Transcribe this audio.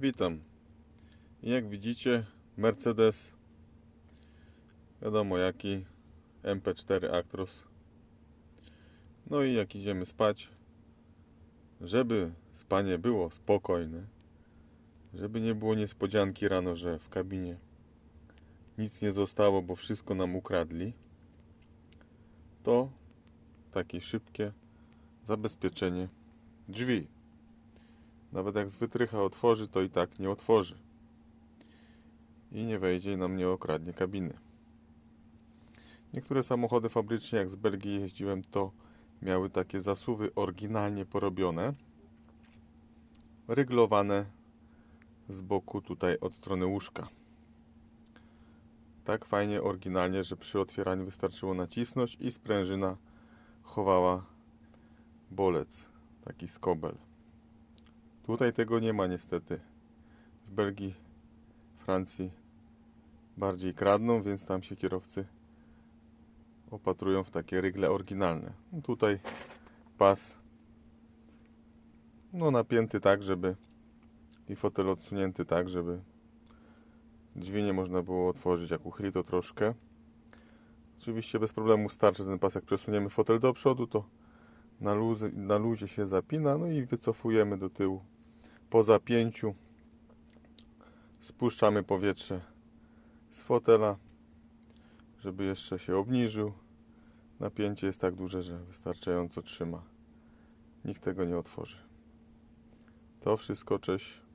Witam. Jak widzicie, Mercedes, wiadomo jaki, MP4 Actros. No i jak idziemy spać, żeby spanie było spokojne, żeby nie było niespodzianki rano, że w kabinie nic nie zostało, bo wszystko nam ukradli, to takie szybkie zabezpieczenie drzwi. Nawet jak z wytrycha otworzy, to i tak nie otworzy. I nie wejdzie i nam nie okradnie kabiny. Niektóre samochody fabrycznie, jak z Belgii jeździłem, to miały takie zasuwy oryginalnie porobione. Ryglowane z boku tutaj od strony łóżka. Tak fajnie, oryginalnie, że przy otwieraniu wystarczyło nacisnąć i sprężyna chowała bolec, taki skobel. Tutaj tego nie ma niestety. W Belgii, Francji bardziej kradną, więc tam się kierowcy opatrują w takie rygle oryginalne. Tutaj pas no napięty tak, żeby i fotel odsunięty tak, żeby drzwi nie można było otworzyć, jak uchyli to troszkę. Oczywiście bez problemu starczy ten pas, jak przesuniemy fotel do przodu, to na, na luzie się zapina, no i wycofujemy do tyłu. Po zapięciu spuszczamy powietrze z fotela, żeby jeszcze się obniżył. Napięcie jest tak duże, że wystarczająco trzyma. Nikt tego nie otworzy. To wszystko, cześć.